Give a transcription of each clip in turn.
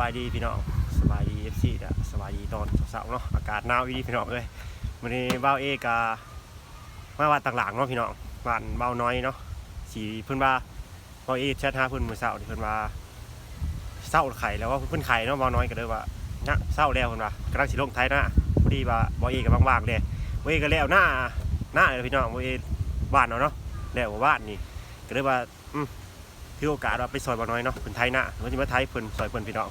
บายดีพี่น้องสบายดีเอฟซีอะสบายดีตอนเสาร์ๆเนาะอากาศหนาวอีดีพี่น้องเลยวันนี้บ้าเอกามาวัดต่างหลังเนาะพี่น้องบ้านเบ้าน้อยเนาะสีเพิ่นว่าบ้าเอกแชทหาเพิ่นมือเช้าที่เพิ่นว่าเศร้าไข่แล้วว่าเพิ่นไข่เนาะเบ้าน้อยก็เลยว่าเนี่ยเศร้าแล้วเพิ่นว่ากำลังสิลงไทยนะพอดีว่าบ้าเอกก็ว่างๆเลยบ้าเอกก็แล้วหน้าหน้าเลยพี่น้องบ้าเอกบ้านเนาะเนาะแล้วบ้านนี่ก็เลยว่าถือโอกาสว่าไปซอยบ่น้อยเนาะเพิ่นไทยหน้าเพิ่นสิมาไทยเพิ่นซอยเพิ่นพี่น้อง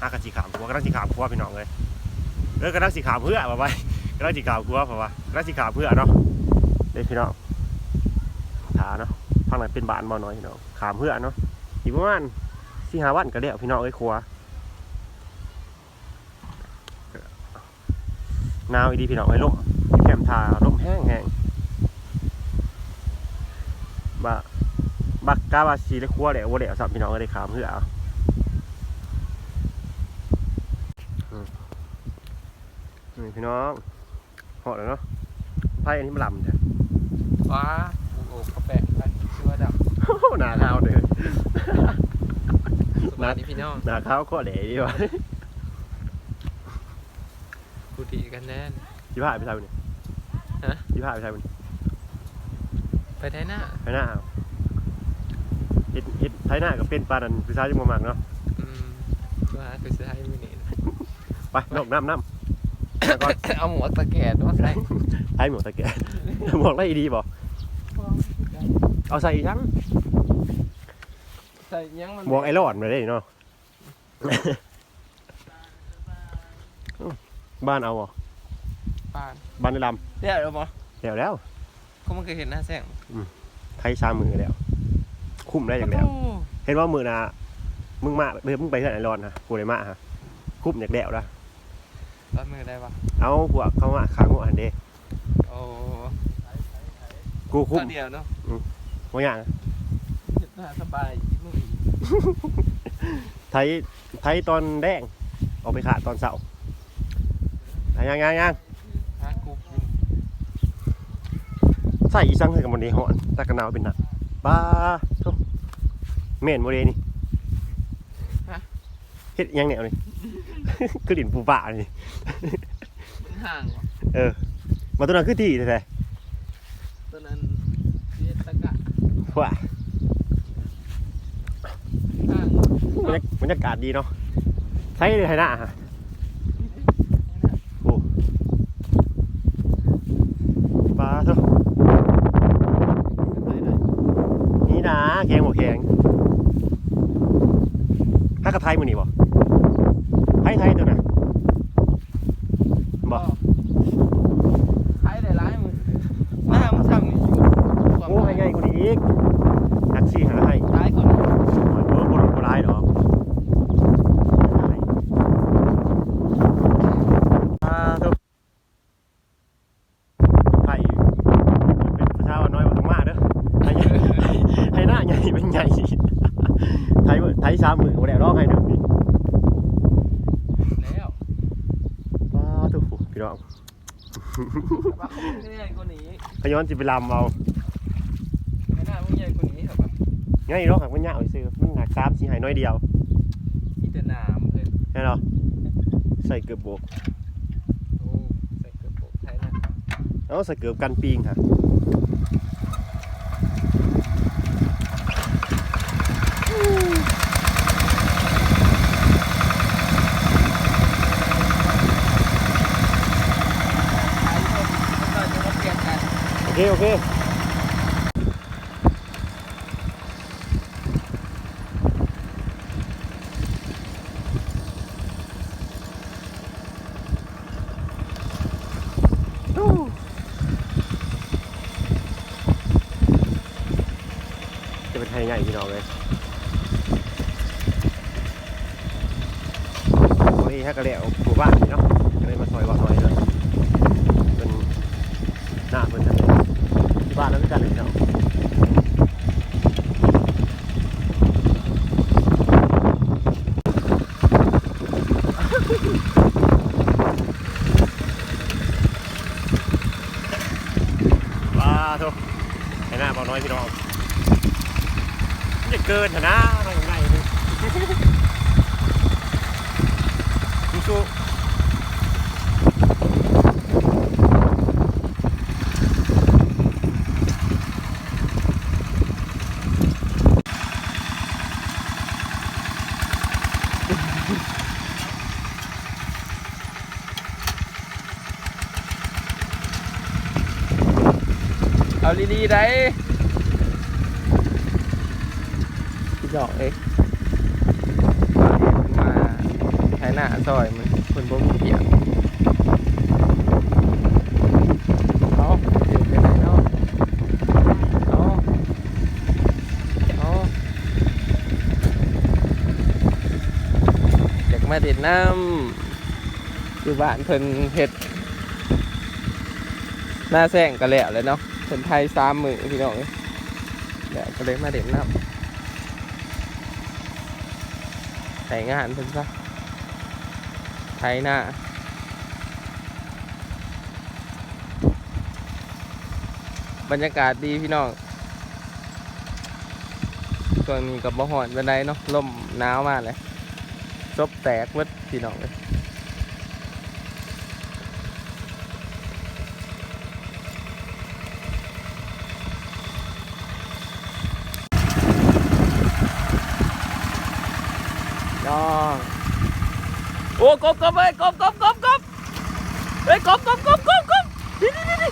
หากะสิขามผัวกำลังสิขามผัวพี่น้องเลยเออกำลังสิขามเพื่อว่าไว้กำลังสิขามผัวเพราะว่ากำลังสิขามเพื่อเนาะเด้พี่น้องถาเนาะฟังนั้นเป็นบ้านบ่น้อยพี่น้องขามเพื่อเนาะอีกประมาณสี่ห้าวันก็แล้วพี่น้องเอ้ยคัวหนาวอีดีพี่น้องเอ้ลมแคมทาลมแห้งแห้งบ่บักกาบาซีและครัวแหละวัวแหละสับพี่น้องก็ได้ขามเพื่อเอาอืม นี่พี่น้องหอดแล้วเนาะไพ่อันนี้มันลำจ้ะว้าโอ้โหกาแฟไปชื่อว่าดับโอ้โหหนาเท้าเด้อสวัสดีพี่น้องหนาเท้าข้อแหล่ดีวะกูดีกันแน่นยี่ห้าไปใช่ไหมเนี่ยฮะยี่ห้าไปใช่ไหมไปไทยหน้าไปหน้าเอาเฮ็ดเฮ็ดไทยหน้ากับเป็นปลาดันคือซ้ายจังหวะมากเนาะอืมว่าคือจะให้มินิไปน้ำน้ำน้ำ แล้วก็ เอาหมวกตะแกรงมาใส่ไอ้หมวกตะแกรงหมวกไรดีบ่เอาใส่อีกทั้งใส่ยังมันหมวกไอรอนมาได้เนาะบ้านเอาบ่ปานบ้านในลเดี๋ยวเราบอำเดี๋ยวแล้วเขามันเคยเห็นหน้าแสงไทยชามือแล้ว คุ้มได้อย่างแล้วโอ้เห็นว่ามือนะมึงมาเดี๋ยวมึงไปเท่าไหนรอนฮะกูเลยมาฮะคุ้มอย่างแล้วละ รับมือได้ปะเอาพวกเขามาขางหัวหันเด้โอ้กูคุ้มตอนเดียวเนาะว่าอย่างเห็นหน้าสบายอีกมืออีกไทยไทยตอนแดงออกไปขาดตอนเสาร์อะยังยังยังฮะกูกินใส่อีสังใส่กับมันนี้หอนตะกะนาวเป็นหนักป้าทุเม่นโมเดนี่ เฮ็ดอิหยังแนวนี่ คือดินปูป่านี่ มันห่างวะเออ มาตัวนั้นคือที่แท้ตอนนั้นเรียนตะกะๆว่าห่างบรรยากบรรยากาศดีเนาะใช้เลยไทยหน้าฮะโอ้ปลาทุนี่นะแข็งหัวแข็งถ้ากระไทยมือนี่บ่ไทยไทยตัวน่ะ บ่ใช้ได้ร้ายมึงหน้ามึงทำนี่อยู่ความโอ้ให้ไงกูดีอีกหักซี่หาให้ร้ายคนโอ้ยโอ้ยบ่ร้บ่ร้ายดอกอ่าทุกไผ่เป็นประชาว่าน้อยกว่าตรงมาเด้อให้ให้ให้หน้าใหญ่เป็นใหญ่ไทยไทยสามหมื่นบ่ได้ร้องให้หนึ่งนี่แล้ว ว้าทุกพี่น้อง ว่าเขามึง ใหญ่กว่านี้ขย้อนสิไปลำเอาไม่น่ามึงใหญ่กว่านี้เหรอปะง่ายเนาะหักมันยาวซื่อมันหักสามสิให้น้อยเดียวมีแต่หนามเลยแน่เนาะใส่เกือบโบกโอ้ใส่เกือบโปกไทยนะเอาใส่เกือบกันปีงค่ะ ไทยคนมันก็จะมาเปลี่ยนกัน โอเคโอเคจะเป็นไทยใหญ่พี่น้องเลยโอ้ยฮักกะเลี้ยวหมู่บ้านนี่เนาะก็เลยมาซอยว่าซอยเลยเป็นหน้าเป็นกันเลยที่บ้านแล้ว ก็กันเลยเนาะว้าทุกไอ้หน้าบอกน้อยพี่น้องมันจะเกินเถอะนะอะไรของไงนี่ ดีๆได้พี่ดอกเอ็กมาใช้หน้าซอยมันคนบ่มีเปียกเอาเดี๋ยวไปไหนเนาะเอาเอาอยากมาเด็ดน้ำคือบ้านเพิ่นเฮ็ดหน้าแซงก็แล้วเลยเนาะ คนไทยสามมือพี่น้องเอ้ยเดี๋ยวก็เลยมาเด่นน้ำใส่งานเพิ่นซะไทยหน้าบรรยากาศดีพี่น้องช่วงนี้กับบ่หอนบันไดเนาะลมหนาวมากเลยซบแตกเวดพี่น้องเลย น้อง โอ้กบกบเอ้ยกบกบกบกบเฮ้ยกบกบกบกบกบนี่นี่นี่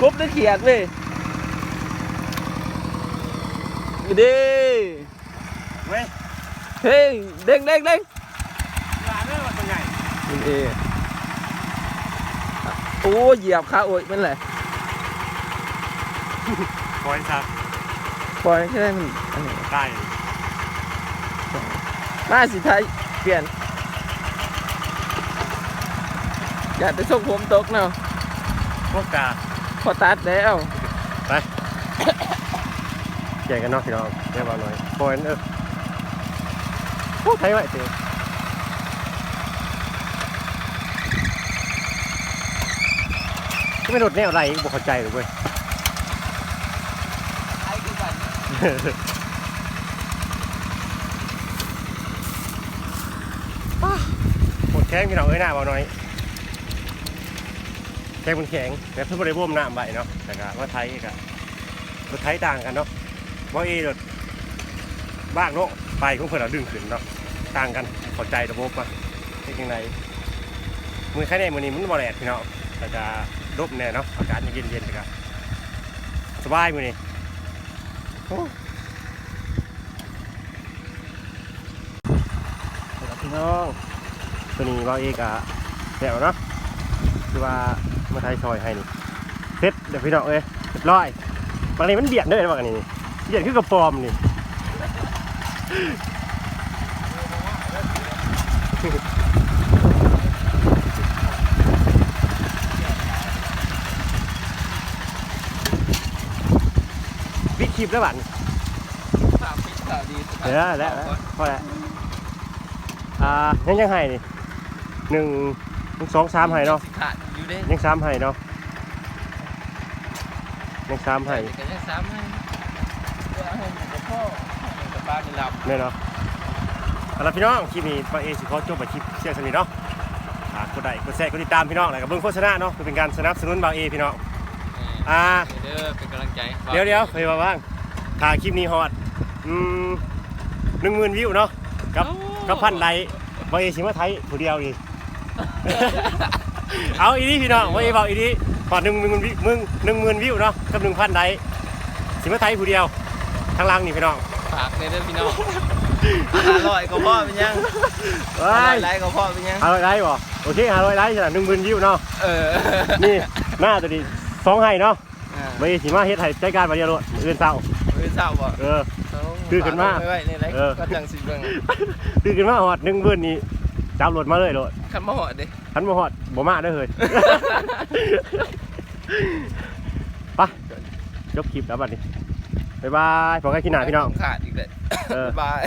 กบได้เขียดเว้ยนี่ดิเว้ยเฮ้ยเด้งเด้งเด้งลาเรื่องว่าตัวใหญ่นี่ดิโอ้เหยียบขาโอ้ยมันแหละปล่อยซะป ล่อยแค่ได้มันอันนี้ได้มาสิไทยเปลี่ยน อยากไปส่งผมตกเนาะพวกกาพอตัดแล้วแจกกันเนาะพี่น้องเรียบร้อยหน่อยปล่อยเออโอ้ไทยไว้เตะก็ไม่โดดแนวอะไรบ่เข้าใจหรอกเว้ย ไอ้กู บันหมดแข้งพี่น้องเอ้ยหน้าเบาหน่อยแข้งมันแข็งแต่เพิ่นบ่ได้บ่มน้ำใบเนาะแต่ก็ว่าไทยก็รถไทยต่างกันเนาะบ่เอรถบ้างเนาะไปของเพิ่นเอาดึงขึ้นเนาะต่างกันข้าใจระบบมาเป็นจังไดมือใครแน่มื้อนี้มันบ่แดดพี่น้องแต่ก็ดบแน่เนาะอากาศเย็นๆแต่ก็สบายมือนี้ พี่น้องตัวนี้เราเอกอะแถวเนาะคือว่ามาไทยซอยให้นี่เสร็จเดี๋ยวพี่น้องเอ้ยเรียบร้อยบางทีมันเบียดด้อว่ากันนี่เบียดคือกระปอมนี่ คลิปแล้วบัดสามปีสามดีเดี๋ยวแล้วแล้วพอแล้วอ่ายังยังให้นี่หนึ่งหนึ่งสองสามให้เนาะขาดอยู่เด้ยังสามให้เนาะยังสามให้ก็ยังสามให้เพื่อให้มันกับพ่อให้กับป้าได้รับเนี่ยเนาะเอาละพี่น้องคลิปนี้ปาเอสิขอจบไปคลิปเสียงสนิทเนาะกดไลค์กดแชร์กดติดตามพี่น้องแล้วก็เบิ่งโฆษณาเนาะเพื่อเป็นการสนับสนุนบาเอพี่น้อง อ่าเด้อเป็นกำลังใจเดี๋ยวเดี๋ยวเคยมาบ้างถ่ายคลิปนี้ฮอดอืมหนึ่งหมื่นวิวเนาะกับกับพันไลค์บาเอสิมาไทยผู้เดียวอีกเอาอีนี่พี่น้องว่าเอบอกอีนี่พอหนึ่งหมื่นวิมึงหนึ่งหมื่นวิวเนาะกับหนึ่งพันไลค์สิมาไทยผู้เดียวทางล่างนี่พี่น้องฝากในเด้อพี่น้องอร่อยก็พ่อเป็นยังอว้าร่อยยไรก็พ่อเป็นยังห้าร้อยไลค์บ่โอเคห้าร้อยไลค์จ้ะหนึ่งหมื่นวิวเนาะเออนี่หน้าตัวนี้ สองให้เนาะอ่าไม่สิมาเฮ็ดให้ใจการมาเดียวโลดอื่นเศร้าไม่ทราบบ่เออคือขึ้นมาไม่ไหวนี่ไรเออ ก็จังสิเบิ่งตื่นขึ้นมาฮอดหนึ่งหมื่นนี่จับรถมาเลยโลดคันมาหอดเด้ทันมาฮอดบ่มาเด้อเฮ้ย ไปจบคลิปแล้วบัดนี้บ๊ายบายพบกันคลิปหน้าพี่น้อง ขาดอีกเลยเออบ๊ายบาย